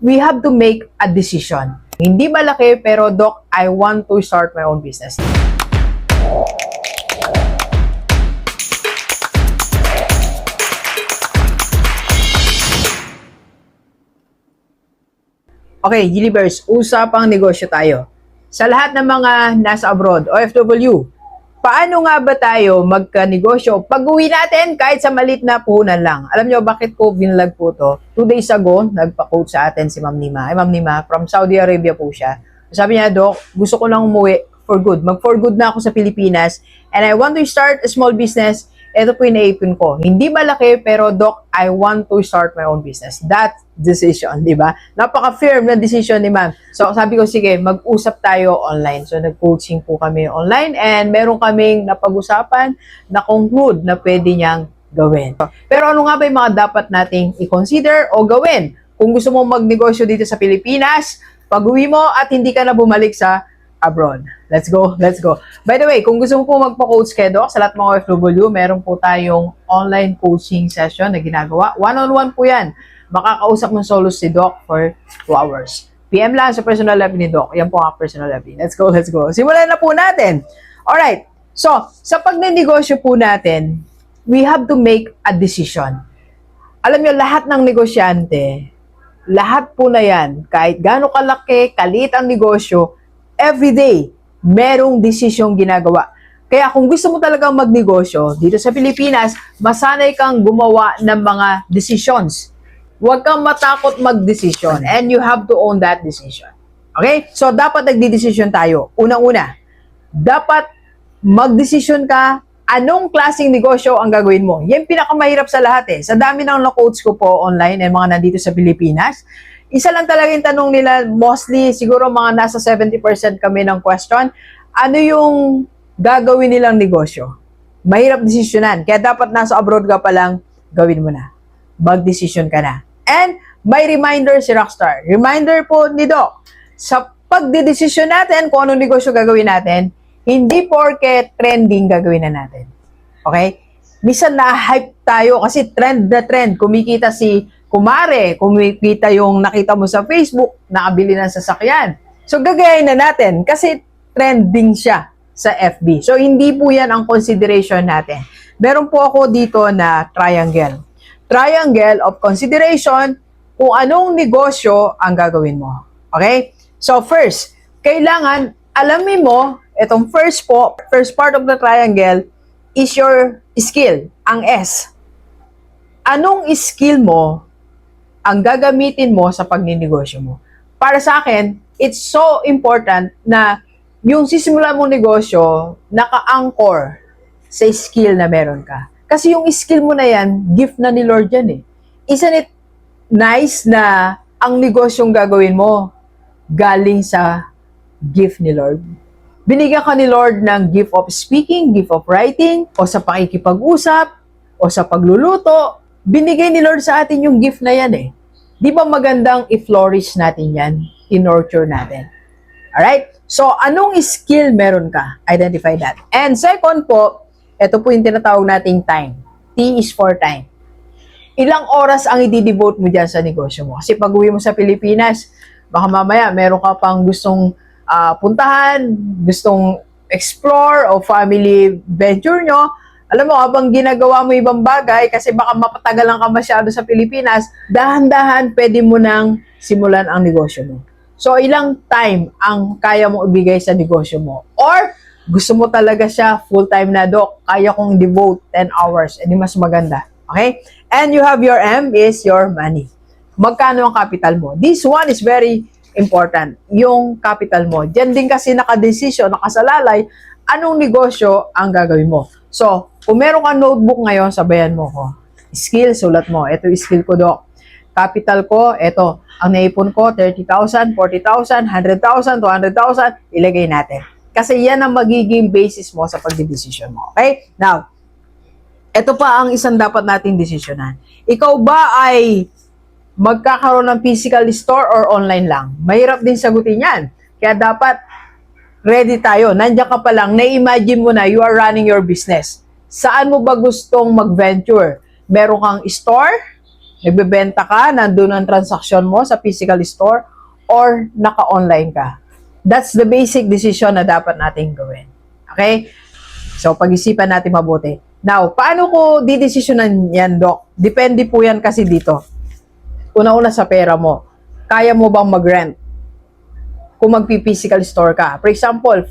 we have to make a decision. Hindi malaki, pero Doc, I want to start my own business. Okay, Gilibers, usapang negosyo tayo. Sa lahat ng mga nasa abroad, OFW, paano nga ba tayo magka-negosyo pag uwi natin kahit sa malit na puhunan lang? Alam nyo bakit ko binlag po to? Two days ago, nagpa-quote sa atin si Ma'am Nima. Ay, Ma'am Nima, from Saudi Arabia po siya. Sabi niya, Doc, gusto ko lang umuwi for good. Mag-for good na ako sa Pilipinas and I want to start a small business. Ito po yung naipin ko. Hindi malaki, pero Doc, I want to start my own business. That decision, di ba? Napaka-firm na decision ni ma'am. So, sabi ko, sige, mag-usap tayo online. So, nag-coaching po kami online and meron kaming napag-usapan na conclude na pwede niyang gawin. Pero ano nga ba yung mga dapat nating i-consider o gawin? Kung gusto mo magnegosyo dito sa Pilipinas, pag-uwi mo at hindi ka na bumalik sa abroad. Let's go, let's go. By the way, kung gusto mo po magpa-coach kay Doc, sa lahat ng mga OFW, meron po tayong online coaching session na ginagawa. One-on-one po yan. Makakausap mo solo si Doc for 2 hours. PM lang sa personal lab ni Doc. Yan po ang personal lab. Let's go, let's go. Simulan na po natin. Alright. So, sa pagnenegosyo po natin, we have to make a decision. Alam nyo, lahat ng negosyante, lahat po na yan, kahit gaano kalaki, kalit ang negosyo, everyday, merong desisyong ginagawa. Kaya kung gusto mo talagang magnegosyo dito sa Pilipinas, masanay kang gumawa ng mga decisions. Huwag kang matakot magdesisyon and you have to own that decision. Okay? So, dapat nagdidesisyon tayo. Unang-una, dapat magdesisyon ka anong klaseng negosyo ang gagawin mo. Yan pinakamahirap sa lahat eh. Sa dami ng na-coach ko po online and mga nandito sa Pilipinas, isa lang talaga yung tanong nila, mostly siguro mga nasa 70% kami ng question, ano yung gagawin nilang negosyo? Mahirap desisyonan. Kaya dapat nasa abroad ka pa lang, gawin mo na. Mag-decision ka na. And may reminder si Rockstar. Reminder po ni Doc, sa pagdidesisyon natin kung anong negosyo gagawin natin, hindi porke trending gagawin na natin. Okay? Minsan na-hype tayo kasi trend na trend. Kumikita si Kumare, kumikita yung nakita mo sa Facebook, nakabili ng sasakyan. So gagayahin na natin kasi trending siya sa FB. So hindi po yan ang consideration natin. Meron po ako dito na triangle. Triangle of consideration kung anong negosyo ang gagawin mo. Okay? So first, kailangan alamin mo, itong first po, first part of the triangle is your skill, ang S. Anong skill mo ang gagamitin mo sa pagninegosyo mo? Para sa akin, it's so important na yung sisimula mong negosyo, naka-anchor sa skill na meron ka. Kasi yung skill mo na yan, gift na ni Lord yan eh. Isn't it nice na ang negosyong gagawin mo galing sa gift ni Lord? Binigyan ka ni Lord ng gift of speaking, gift of writing, o sa pakikipag-usap, o sa pagluluto. Binigay ni Lord sa atin yung gift na yan eh. Di ba magandang i-flourish natin yan, i-nurture natin? Alright? So, anong skill meron ka? Identify that. And second po, ito po yung tinatawag nating time. T is for time. Ilang oras ang i-devote mo dyan sa negosyo mo? Kasi pag uwi mo sa Pilipinas, baka mamaya meron ka pang gustong ah, puntahan, gustong explore o family venture nyo, alam mo, habang ginagawa mo ibang bagay, kasi baka mapatagalan ka masyado sa Pilipinas, dahan-dahan pwede mo nang simulan ang negosyo mo. So, ilang time ang kaya mong ibigay sa negosyo mo? Or, gusto mo talaga siya full-time na, Dok, kaya kong devote 10 hours, edi mas maganda. Okay? And you have your M is your money. Magkano ang capital mo? This one is very important. Yung capital mo. Diyan din kasi nakadesisyon, nakasalalay, anong negosyo ang gagawin mo. So, kung meron kang notebook ngayon, sabayan mo ko. Skill, sulat mo. Ito yung skill ko, Dok. Capital ko, ito. Ang naipon ko, 30,000, 40,000, 100,000, 200,000, ilagay natin. Kasi yan ang magiging basis mo sa pagdidesisyon mo. Okay? Now, ito pa ang isang dapat nating desisyonan. Ikaw ba ay magkakaroon ng physical store or online lang? Mahirap din sagutin yan. Kaya dapat ready tayo. Nandiyan ka pa lang, na-imagine mo na you are running your business. Saan mo ba gustong mag-venture? Meron kang store Nagbebenta ka, nandun ang transaction mo sa physical store, or naka-online ka. That's the basic decision na dapat natin gawin. Okay? So, pag-isipan natin mabuti. Now, paano ko didesisyonan yan, Doc? Depende po yan kasi dito. Una-una sa pera mo. Kaya mo bang mag-rent? Kung magpi-physical store ka. For example,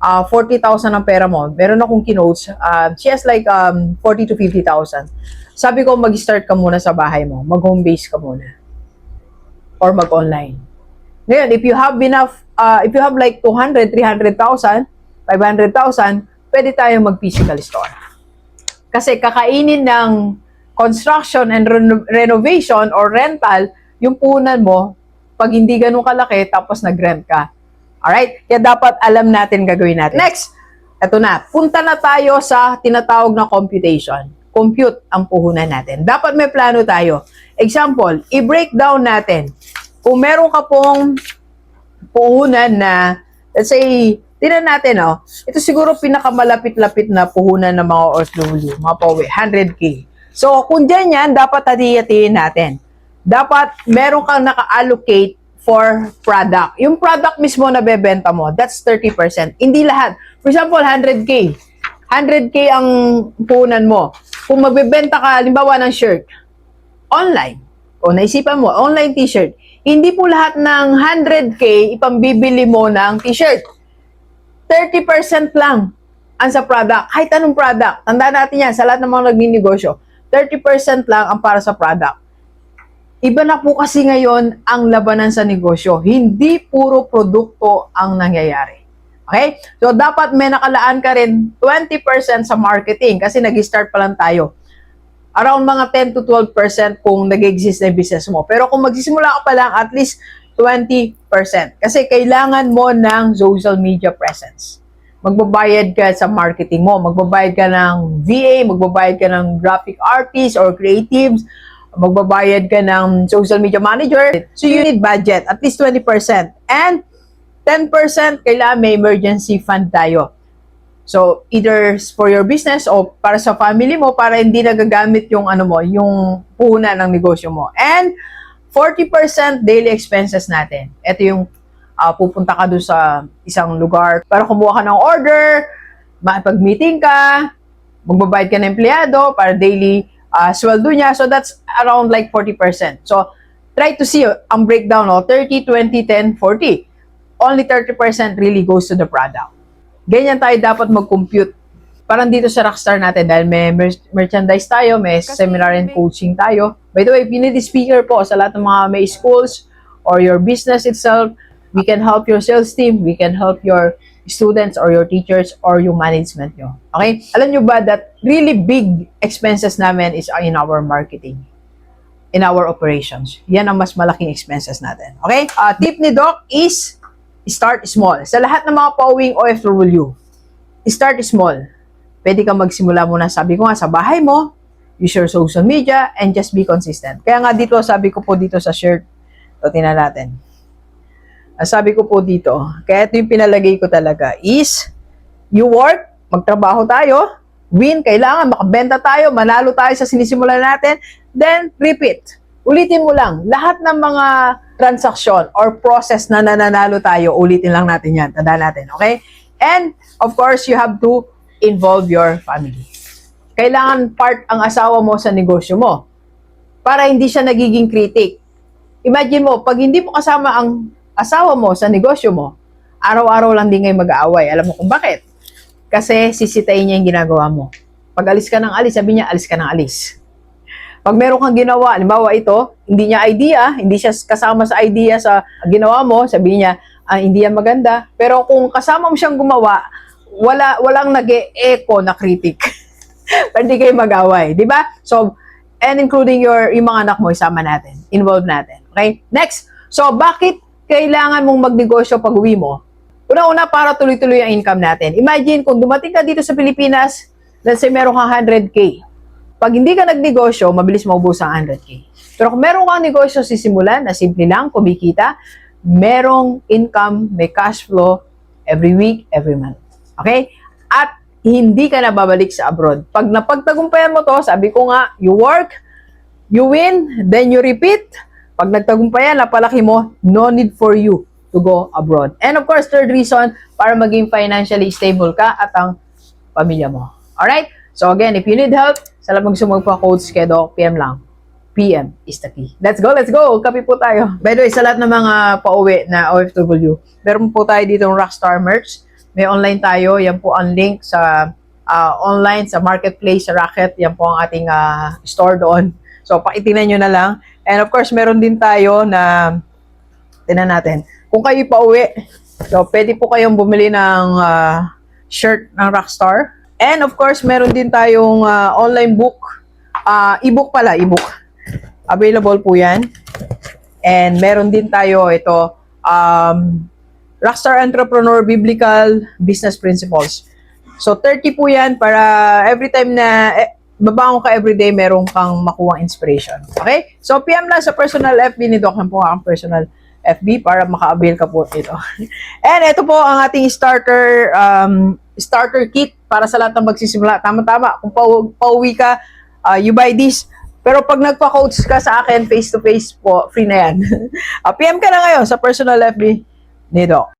uh, 40,000 ang pera mo. Meron akong kinotes. Uh, she has like um, 40 to 50,000. Sabi ko, mag-start ka muna sa bahay mo. Mag-home base ka muna. Or mag-online. Ngayon, if you have enough, uh, if you have like 200, 300,000, 500,000, pwede tayong mag-physical store. Kasi kakainin ng construction and reno- renovation or rental, yung punan mo, pag hindi ganun kalaki, tapos nag-rent ka. Alright? Kaya dapat alam natin gagawin natin. Next, eto na. Punta na tayo sa tinatawag na computation. Compute ang puhunan natin. Dapat may plano tayo. Example, i-breakdown natin. Kung meron ka pong puhunan na, let's say, tinan natin, oh, ito siguro pinakamalapit-lapit na puhunan ng mga OFW, mga pauwi, 100K. So, kung dyan yan, dapat hati-hatiin natin. Dapat meron kang naka-allocate for product. Yung product mismo na bebenta mo, that's 30%. Hindi lahat. For example, 100K. 100K ang puhunan mo. Kung magbebenta ka, halimbawa ng shirt, online. O naisipan mo, online t-shirt. Hindi po lahat ng 100K ipambibili mo ng t-shirt. 30% lang ang sa product. Kahit anong product. Tandaan natin yan sa lahat ng mga nagninegosyo. 30% lang ang para sa product. Iba na po kasi ngayon ang labanan sa negosyo. Hindi puro produkto ang nangyayari. Okay? So, dapat may nakalaan ka rin 20% sa marketing kasi nag-start pa lang tayo. Around mga 10 to 12% kung nag-exist na yung business mo. Pero kung magsisimula ka pa lang, at least 20%. Kasi kailangan mo ng social media presence. Magbabayad ka sa marketing mo. Magbabayad ka ng VA, magbabayad ka ng graphic artist or creatives, magbabayad ka ng social media manager. So you need budget, at least 20%. And 10% kailangan may emergency fund tayo. So either for your business o para sa family mo para hindi nagagamit yung ano mo, yung puhunan ng negosyo mo. And 40% daily expenses natin. Ito yung ah, pupunta ka doon sa isang lugar para kumuha ka ng order, makipag-meeting ka, magbabayad ka ng empleyado para daily ah, sweldo niya. So that's around like 40%. So try to see ang breakdown of 30, 20, 10, 40. Only 30% really goes to the product. Ganyan tayo dapat mag-compute. Parang dito sa Rockstar natin dahil may mer- merchandise tayo, may Kasi seminar and coaching tayo. By the way, if you need a speaker po sa lahat ng mga may schools or your business itself, we can help your sales team, we can help your students or your teachers or yung management nyo. Okay? Alam nyo ba that really big expenses namin is in our marketing in our operations. Yan ang mas malaking expenses natin. Okay? Uh, tip ni Doc is start small. Sa lahat ng mga pauwing OFW, start small. Pwede kang magsimula muna, sabi ko nga, sa bahay mo, use your social media, and just be consistent. Kaya nga dito, sabi ko po dito sa shirt, ito, tingnan natin. Ang sabi ko po dito, kaya ito yung pinalagay ko talaga, is, you work, magtrabaho tayo, win, kailangan makabenta tayo, manalo tayo sa sinisimulan natin, then repeat. Ulitin mo lang, lahat ng mga transaksyon or process na nananalo tayo, ulitin lang natin yan, tandaan natin, okay? And, of course, you have to involve your family. Kailangan part ang asawa mo sa negosyo mo para hindi siya nagiging critic. Imagine mo, pag hindi mo kasama ang asawa mo sa negosyo mo, araw-araw lang din kayo mag-aaway. Alam mo kung bakit? Kasi sisitayin niya yung ginagawa mo. Pag alis ka ng alis, sabi niya, alis ka ng alis. Pag meron kang ginawa, halimbawa ito, hindi niya idea, hindi siya kasama sa idea sa ginawa mo, sabi niya, ah, hindi yan maganda. Pero kung kasama mo siyang gumawa, wala walang nag-e-echo na critic. Hindi kayo mag-away, di ba? So, and including your yung mga anak mo, isama natin, involve natin. Okay? Next, so bakit kailangan mong magnegosyo pag uwi mo? Una-una, para tuloy-tuloy ang income natin. Imagine kung dumating ka dito sa Pilipinas, let's say meron kang 100K. Pag hindi ka nagnegosyo, mabilis maubos ang 100K. Pero kung meron kang negosyo sisimulan na simple lang, kumikita, merong income, may cash flow every week, every month. Okay? At hindi ka na babalik sa abroad. Pag napagtagumpayan mo to, sabi ko nga, you work, You win, then you repeat. Pag nagtagumpayan, napalaki mo, no need for you to go abroad. And of course, third reason, para maging financially stable ka at ang pamilya mo. Alright? So again, if you need help, sa lamang sumagpa codes kedo, PM lang. PM is the key. Let's go, let's go! Kapi po tayo. By the way, sa lahat ng mga pauwi na OFW, meron po tayo dito ng Rockstar merch. May online tayo. Yan po ang link sa ah, online, sa marketplace, sa Racket. Yan po ang ating ah, store doon. So, pakitingnan nyo na lang. And of course, meron din tayo na, tinan natin, kung kayo pauwi, so pwede po kayong bumili ng ah, shirt ng Rockstar. And of course, meron din tayong ah, online book, ah, ebook pala, ebook. Available po yan. And meron din tayo ito, um, Rockstar Entrepreneur Biblical Business Principles. So 30 po yan para every time na eh, babangon ka everyday, meron kang makuha inspiration. Okay? So PM lang sa personal FB ni Doc. Yan po ang personal FB para maka-avail ka po ito. And ito po ang ating starter um, starter kit para sa lahat ng magsisimula. Tama-tama. Kung pau- pauwi ka, uh, you buy this. Pero pag nagpa-coach ka sa akin face-to-face po, free na yan. Uh, PM ka na ngayon sa personal FB ni Doc.